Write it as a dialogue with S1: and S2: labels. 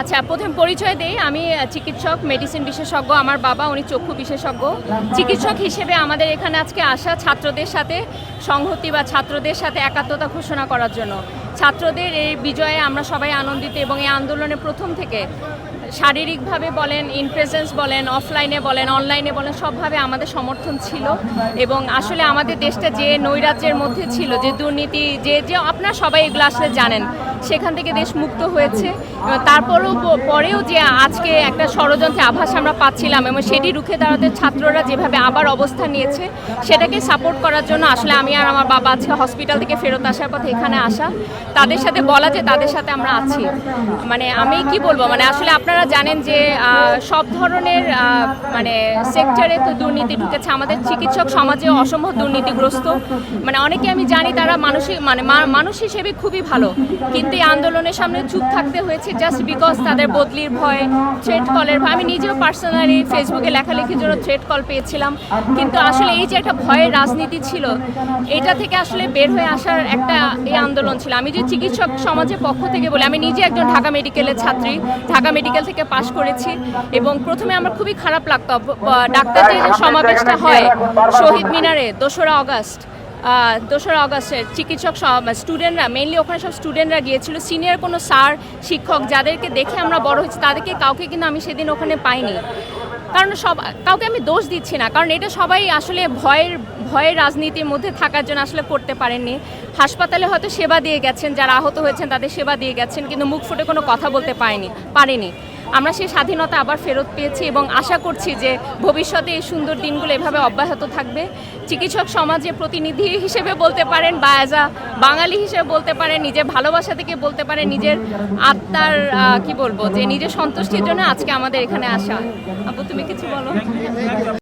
S1: আচ্ছা প্রথম পরিচয় দেই। আমি চিকিৎসক, মেডিসিন বিশেষজ্ঞ। আমার বাবা, উনি চক্ষু বিশেষজ্ঞ। চিকিৎসক হিসেবে আমাদের এখানে আজকে আসা ছাত্রদের সাথে, সংহতি বা ছাত্রদের সাথে একাত্মতা ঘোষণা করার জন্য। ছাত্রদের এই বিজয়ে আমরা সবাই আনন্দিত এবং এই আন্দোলনে প্রথম থেকে শারীরিকভাবে বলেন ইন প্রেজেন্স বলেন অফলাইনে বলেন অনলাইনে বলেন, সবভাবে আমাদের সমর্থন ছিল। এবং আসলে আমাদের দেশটা যে নৈরাজ্যের মধ্যে ছিল, যে দুর্নীতি, যে যে আপনারা সবাই এগুলো আসলে জানেন, সেখান থেকে দেশ মুক্ত হয়েছে। তারপরেও পরেও যে আজকে একটা ষড়যন্ত্রের আভাস আমরা পাচ্ছিলাম এবং সেটি রুখে দাঁড়াতে ছাত্ররা যেভাবে আবার অবস্থান নিয়েছে, সেটাকে সাপোর্ট করার জন্য আসলে আমি আর আমার বাবা আজকে হসপিটাল থেকে ফেরত আসার পথে এখানে আসা। তাদের সাথে বলা যে তাদের সাথে আমরা আছি। মানে আমি কি বলব? মানে আসলে আপনারা জানেন যে সব ধরনের মানে সেক্টরে তো দুর্নীতি ঢুকেছে। আমাদের চিকিৎসক সমাজে অসম্ভব দুর্নীতিগ্রস্ত। মানে অনেকে আমি জানি তারা মানসিক মানে মানুষ হিসেবে খুবই ভালো। কিন্তু এই আন্দোলনের সামনে চুপ থাকতে হয়েছে জাস্ট বিকজ তাদের বদলির ভয় থ্রেড কলের ভয়। আমি নিজেও পার্সোনালি ফেসবুকে লেখালেখির জন্য থ্রেড কল পেয়েছিলাম। কিন্তু আসলে এই যে একটা ভয়ের রাজনীতি ছিল, এটা থেকে আসলে বের হয়ে আসার একটা এই আন্দোলন ছিল। আমি যে চিকিৎসক সমাজের পক্ষ থেকে বলি, আমি নিজে একজন ঢাকা মেডিকেলের ছাত্রী। ঢাকা মেডিকেল পাশ করেছি এবং প্রথমে আমার খুবই খারাপ লাগতো ডাক্তারদের যে সমাবেশটা হয়, শহীদ মিনারে, দোসরা অগাস্ট দোসরা অগস্টের চিকিৎসক স্টুডেন্টরা মেইনলি ওখানে সব স্টুডেন্টরা গিয়েছিল। সিনিয়র কোনো স্যার, শিক্ষক, যাদেরকে দেখে আমরা বড় হয়েছি, তাদেরকে কাউকে কিন্তু আমি সেদিন ওখানে পাইনি। কারণ সব কাউকে আমি দোষ দিচ্ছি না, কারণ এটা সবাই আসলে ভয়ের ভয়ের রাজনীতির মধ্যে থাকার জন্য আসলে করতে পারেননি। হাসপাতালে হয়তো সেবা দিয়ে গেছেন, যারা আহত হয়েছেন তাদের সেবা দিয়ে গেছেন, কিন্তু মুখ ফুটে কোনো কথা বলতে পারেনি পারেনি। আমরা সেই স্বাধীনতা আবার ফেরত পেয়েছি এবং আশা করছি যে ভবিষ্যতে এই সুন্দর দিনগুলো এভাবে অব্যাহত থাকবে। চিকিৎসক সমাজে প্রতিনিধি হিসেবে বলতে পারেন বা অ্যাজ আ বাঙালি হিসেবে বলতে পারেন, নিজের ভালোবাসা থেকে বলতে পারেন, নিজের আত্মার কি বলব, যে নিজের সন্তুষ্টির জন্য আজকে আমাদের এখানে আসা। আপু, তুমি কিছু বলো?